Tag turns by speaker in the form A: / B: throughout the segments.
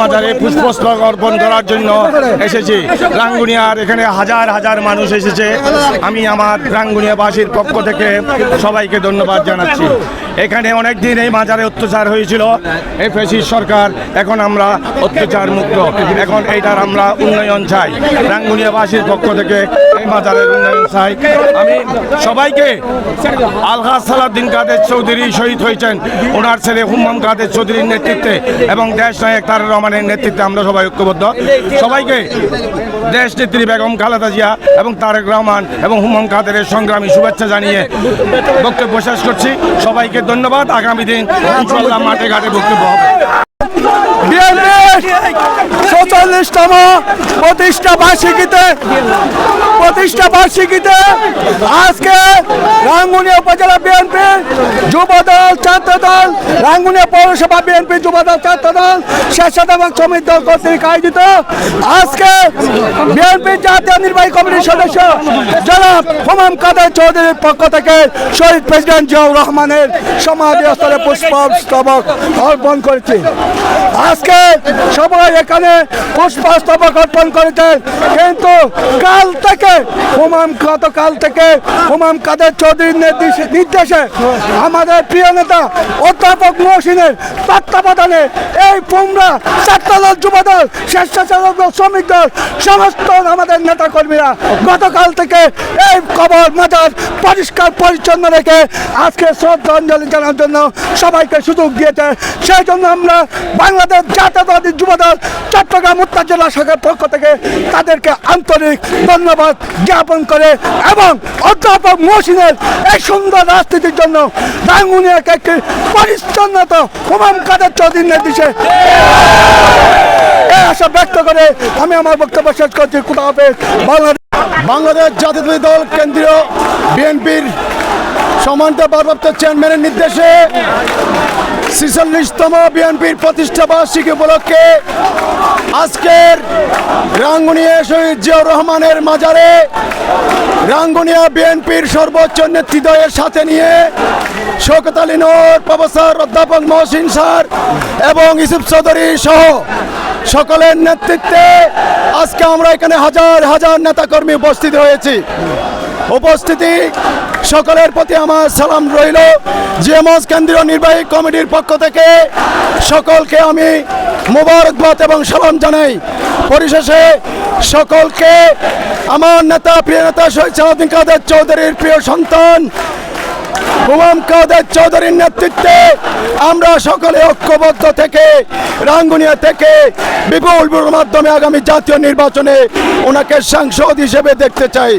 A: বাজারে পুষ্পস্তক অর্পণ করার জন্য এসেছি। রাঙ্গুনিয়ার এখানে হাজার হাজার মানুষ এসেছে। আমি আমার রাঙ্গুনিয়াবাসীর পক্ষ থেকে সবাইকে ধন্যবাদ জানাচ্ছি। এখানে অনেক দিন এই বাজারে অত্যাচার হয়েছিল। এই ফেসিস সরকার, এখন আমরা অত্যাচার মুক্ত এখন এইটার আমরা উন্নয়ন চাই। রাঙ্গুনিয়াবাসীর পক্ষ থেকে এই বাজারের উন্নয়ন চাই। আমি সবাইকে আলহাজ সালাদ্দিন কাদের চৌধুরী শহীদ হয়েছেন। ওনার ছেলে হুম্মাম কাদের চৌধুরীর নেতৃত্বে এবং দেশ নায়ক তারেক রহমানের নেতৃত্বে আমরা সবাই ঐক্যবদ্ধ। সবাইকে দেশ নেত্রী বেগম খালেদা জিয়া এবং তারেক রহমান এবং হুম্মাম কাদের সংগ্রামী শুভেচ্ছা জানিয়ে বক্তব্য শেষ করছি। সবাইকে ধন্যবাদ। আগামী দিন ইনশাল্লাহ মাঠে ঘাটে বক্তব্য হবে।
B: চৌচল্লিশতম প্রতিষ্ঠা বার্ষিকীতে প্রতিষ্ঠা বার্ষিকীতে আজকে রাঙ্গুনিয়া উপজেলা বিএনপি যুবদল ছাত্র দল, রাঙ্গুনিয়া পৌরসভা বিএনপি ছাত্র দল শ্রমিক দল কর্তৃক আয়োজিত আজকে বিএনপি জাতীয় নির্বাহী কমিটির সদস্য জনাব কাদের চৌধুরীর পক্ষ থেকে শহীদ প্রেসিডেন্ট জিয়াউর রহমানের সমাধি স্থলে অর্পণ আজকে সবাই এখানে পুষ্পস্তবক অর্পণ করেছে কিন্তু কাল থেকে হুমাম গতকাল থেকে হুমাম কাদের চৌধুরীর নির্দেশে আমাদের প্রিয় নেতা অধ্যাপক মহসিনের তত্ত্বাবধানে এই পুমরা ছাত্রদল, যুবদল স্বেচ্ছাসেবক দল, শ্রমিক দল, সমস্ত আমাদের নেতা কর্মীরা গতকাল থেকে এই কবর মাজার পরিষ্কার পরিচ্ছন্ন রেখে আজকে শ্রদ্ধাঞ্জলি জানার জন্য সবাইকে সুযোগ দিয়েছে। সেই জন্য আমরা বাংলাদেশ জাতীয়তাবাদী যুবদল, চট্টগ্রাম উত্তর জেলা শাখার পক্ষ থেকে তাদেরকে আন্তরিক ধন্যবাদ জ্ঞাপন করে এবং অধ্যাপক মহসিনের এই সুন্দর রাজনীতির জন্য রাঙ্গুনিয়াকে একটি পরিচ্ছন্নত হুমায়ুন কাদের চৌধুরীর নির্দেশে এই আশা ব্যক্ত করে আমি আমার বক্তব্য শেষ করছি। কোথাও বাংলাদেশ
C: বাংলাদেশ জাতীয় দল কেন্দ্রীয় বিএনপির সমান্ত ভারপ্রাপ্ত চেয়ারম্যানের নির্দেশে ছিচল্লিশতম বিএনপির প্রতিষ্ঠা বার্ষিকী উপলক্ষে আজকের রাঙ্গুনিয়া শহীদ জিয়াউর রহমানের মাজারে রাঙ্গুনিয়া বিএনপির সর্বোচ্চ নেতৃত্বের সাথে নিয়ে শোকত আলী নোর প্রফেসর অধ্যাপক মহসিন স্যার এবং ইসুফ চৌধুরী সহ সকলের নেতৃত্বে আজকে আমরা এখানে হাজার হাজার নেতাকর্মী উপস্থিত হয়েছি। উপস্থিতি। সকলের প্রতি আমার সালাম রইল। জিএমএস কেন্দ্রীয় নির্বাহী কমিটির পক্ষ থেকে সকলকে আমি মোবারকবাদ এবং সালাম জানাই। পরিশেষে সকলকে আমার নেতা, প্রিয় নেতা শহীদ সালাউদ্দিন কাদের চৌধুরীর প্রিয় সন্তান হুমাম কাদের চৌধুরীর নেতৃত্বে আমরা সকলে ঐক্যবদ্ধ থেকে রাঙ্গুনিয়া থেকে বিপুল বিপুল মাধ্যমে আগামী জাতীয় নির্বাচনে ওনাকে সাংসদ হিসেবে দেখতে চাই।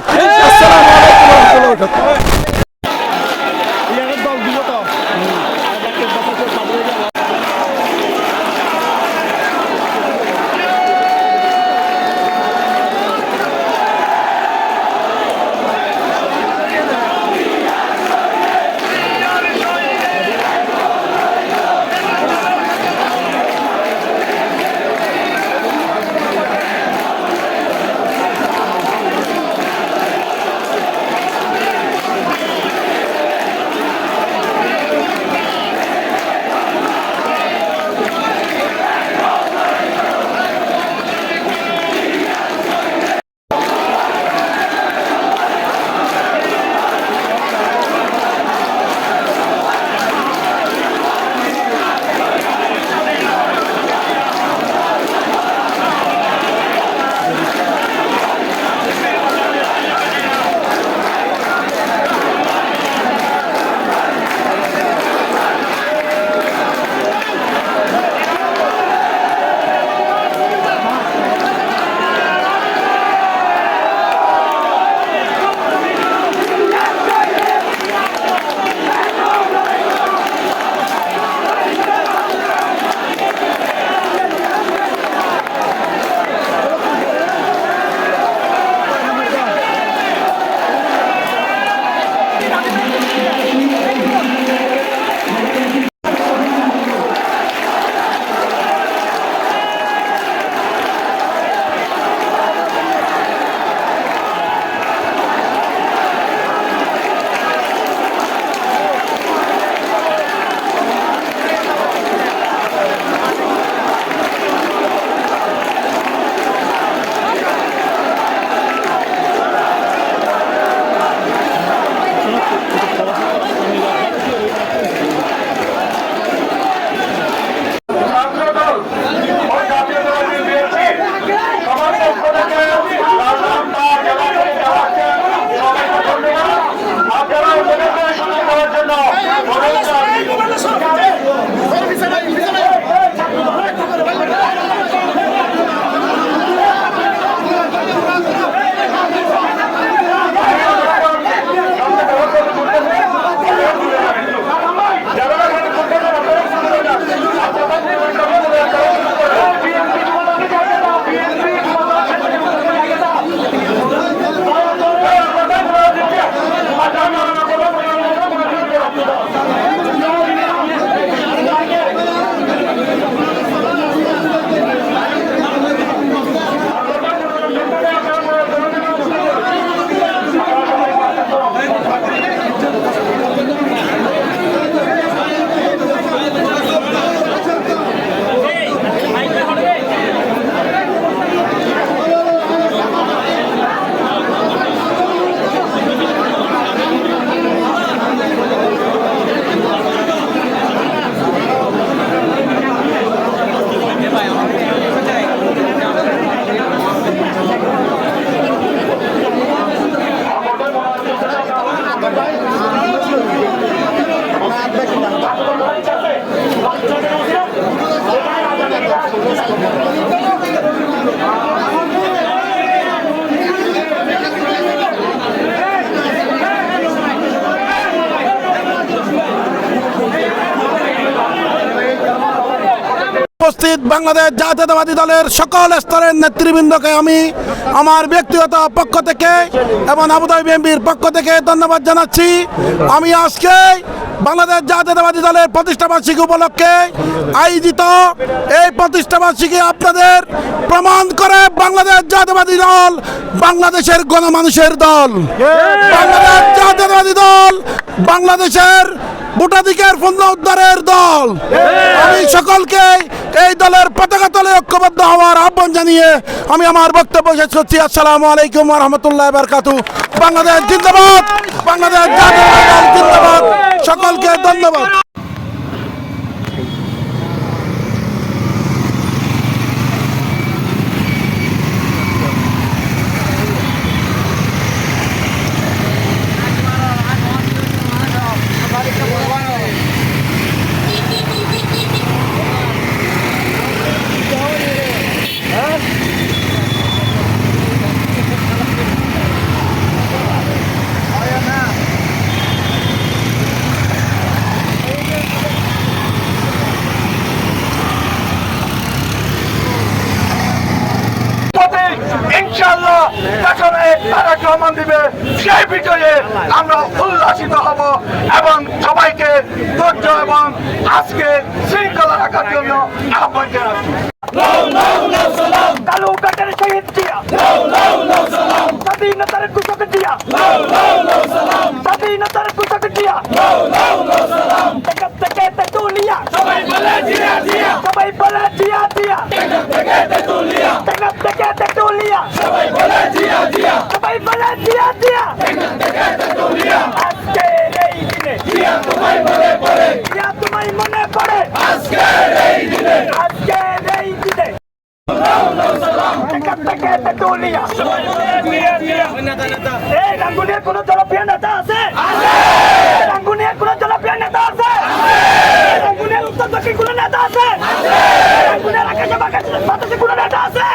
D: বাংলাদেশ জাতীয়তাবাদী দলের সকল স্তরের নেতৃবৃন্দকে আমি, আমার ব্যক্তিগত পক্ষ থেকে এবং আবুধাবি বিএনপির পক্ষ থেকে ধন্যবাদ জানাচ্ছি। আমি আজকে বাংলাদেশ জাতীয়তাবাদী দলের প্রতিষ্ঠাবার্ষিকী উপলক্ষে আয়োজিত এই প্রতিষ্ঠাবার্ষিকী আপনাদের প্রমাণ করে বাংলাদেশ জাতীয়তাবাদী দল বাংলাদেশের গণমানুষের দল। বাংলাদেশ জাতীয়তাবাদী দল বাংলাদেশের ভোটাধিকার পূর্ণ উদ্ধারের দল। আমি সকলকে এই দলের পতাকা তলে ঐক্যবদ্ধ হওয়ার আহ্বান জানিয়ে আমি আমার বক্তব্য শেষ করছি। আসসালামু আলাইকুম রহমতুল্লাহ বারকাতু। বাংলাদেশ জিন্দাবাদ বাংলাদেশ জিন্দাবাদ। সকলকে ধন্যবাদ
B: পথে ইনশাল্লাহ পেছনে তারেক রহমান দিবে সেই বিজয়ে আমরা উল্লাসিত হব এবং সবাইকে ধৈর্য এবং আজকে শৃঙ্খলা রাখার জন্য আহ্বান জানাচ্ছি। কালো শহীদ দিয়া স্বাধীনতার কুচক জিয়া স্বাধীনতার কুচক জিয়া থেকে থেকে তেতুলিয়া সবাই বলে জিয়া জিয়া সবাই বলে জিয়া জিয়া থেকে থেকে তেতুলিয়া সবাই বলে জিয়া জিয়া সবাই বলে জিয়া জিয়া আজকের এই দিনে জিয়া তোমায় মনে পড়ে জিয়া তোমায় মনে পড়ে আজকের এই দিনে আজকের এই দিনে থেকে তেতুলিয়া এই কোন নেতা আছে রাঙ্গুনিয়ার কোন জনপ্রিয় নেতা আছে রাঙ্গুনিয়ার উত্তর দক্ষিণ কোন নেতা আছে রাঙ্গুনিয়ার আকাশে বাতাসে বাতাসে কোন নেতা আছে